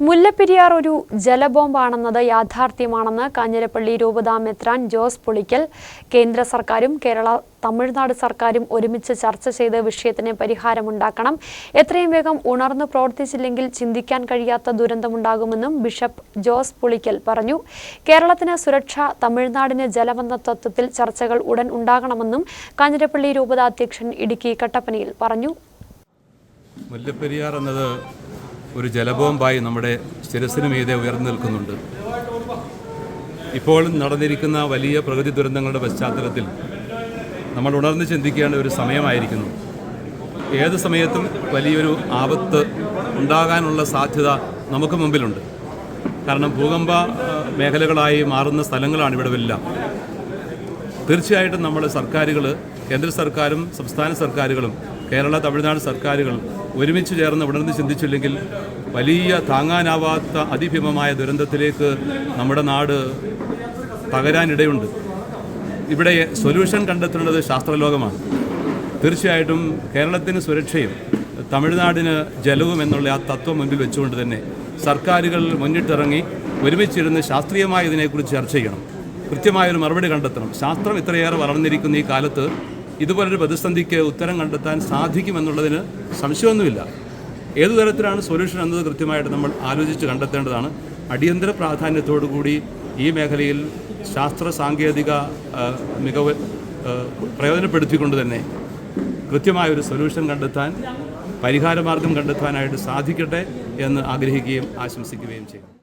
മുല്ലപ്പെരിയാർ ഒരു ജലബോംബാണെന്നത് യാഥാർത്ഥ്യമാണെന്ന് കാഞ്ഞിരപ്പള്ളി രൂപതാ മെത്രാൻ ജോസ് പുളിക്കൽ കേന്ദ്ര സർക്കാരും കേരള തമിഴ്നാട് സർക്കാരും ഒരുമിച്ച് ചർച്ച ചെയ്ത് വിഷയത്തിന് പരിഹാരമുണ്ടാക്കണം. എത്രയും വേഗം ഉണർന്നു പ്രവർത്തിച്ചില്ലെങ്കിൽ ചിന്തിക്കാൻ കഴിയാത്ത ദുരന്തമുണ്ടാകുമെന്നും ബിഷപ്പ് ജോസ് പുളിക്കൽ പറഞ്ഞു. കേരളത്തിന് സുരക്ഷ തമിഴ്നാടിന് ജലമെന്ന തത്വത്തിൽ ചർച്ചകൾ ഉടൻ ഉണ്ടാകണമെന്നും കാഞ്ഞിരപ്പള്ളി രൂപതാ അധ്യക്ഷൻ ഇടുക്കി കട്ടപ്പനയിൽ പറഞ്ഞു. മുല്ലപ്പെരിയാർ എന്നത് ഒരു ജലബോംബായി നമ്മുടെ ശിരസിന് മീതെ ഉയർന്നു നിൽക്കുന്നുണ്ട്. ഇപ്പോൾ നടന്നിരിക്കുന്ന വലിയ പ്രകൃതി ദുരന്തങ്ങളുടെ പശ്ചാത്തലത്തിൽ നമ്മൾ ഉണർന്ന് ചിന്തിക്കേണ്ട ഒരു സമയമായിരിക്കുന്നു. ഏത് സമയത്തും വലിയൊരു ആപത്ത് ഉണ്ടാകാനുള്ള സാധ്യത നമുക്ക് മുമ്പിലുണ്ട്. കാരണം ഭൂകമ്പ മേഖലകളായി മാറുന്ന സ്ഥലങ്ങളാണ് ഇവിടെ എല്ലാം. തീർച്ചയായിട്ടും നമ്മുടെ സർക്കാരുകൾ കേന്ദ്ര സർക്കാരും സംസ്ഥാന സർക്കാരുകളും കേരള തമിഴ്നാട് സർക്കാരുകൾ ഒരുമിച്ച് ചേർന്ന് ഉണർന്ന് ചിന്തിച്ചില്ലെങ്കിൽ വലിയ താങ്ങാനാവാത്ത അതിഭീമമായ ദുരന്തത്തിലേക്ക് നമ്മുടെ നാട് തകരാനിടയുണ്ട്. ഇവിടെ സൊല്യൂഷൻ കണ്ടെത്തേണ്ടത് ശാസ്ത്രലോകമാണ്. തീർച്ചയായിട്ടും കേരളത്തിന് സുരക്ഷയും തമിഴ്നാടിന് ജലവും എന്നുള്ള ആ തത്വം മുൻപിൽ വെച്ചുകൊണ്ട് തന്നെ സർക്കാരുകൾ മുന്നിട്ടിറങ്ങി ഒരുമിച്ചിരുന്ന് ശാസ്ത്രീയമായി ഇതിനെക്കുറിച്ച് ചർച്ച ചെയ്യണം. കൃത്യമായൊരു മറുപടി കണ്ടെത്തണം. ശാസ്ത്രം ഇത്രയേറെ വളർന്നിരിക്കുന്ന ഈ കാലത്ത് ഇതുപോലൊരു പ്രതിസന്ധിക്ക് ഉത്തരം കണ്ടെത്താൻ സാധിക്കുമെന്നുള്ളതിന് സംശയമൊന്നുമില്ല. ഏതു തരത്തിലാണ് സൊല്യൂഷൻ എന്നത് കൃത്യമായിട്ട് നമ്മൾ ആലോചിച്ച് കണ്ടെത്തേണ്ടതാണ്. അടിയന്തര പ്രാധാന്യത്തോടു കൂടി ഈ മേഖലയിൽ ശാസ്ത്ര സാങ്കേതിക മികവ് പ്രയോജനപ്പെടുത്തിക്കൊണ്ട് തന്നെ കൃത്യമായൊരു സൊല്യൂഷൻ കണ്ടെത്താൻ പരിഹാരമാർഗം കണ്ടെത്താനായിട്ട് സാധിക്കട്ടെ എന്ന് ആഗ്രഹിക്കുകയും ആശംസിക്കുകയും ചെയ്യും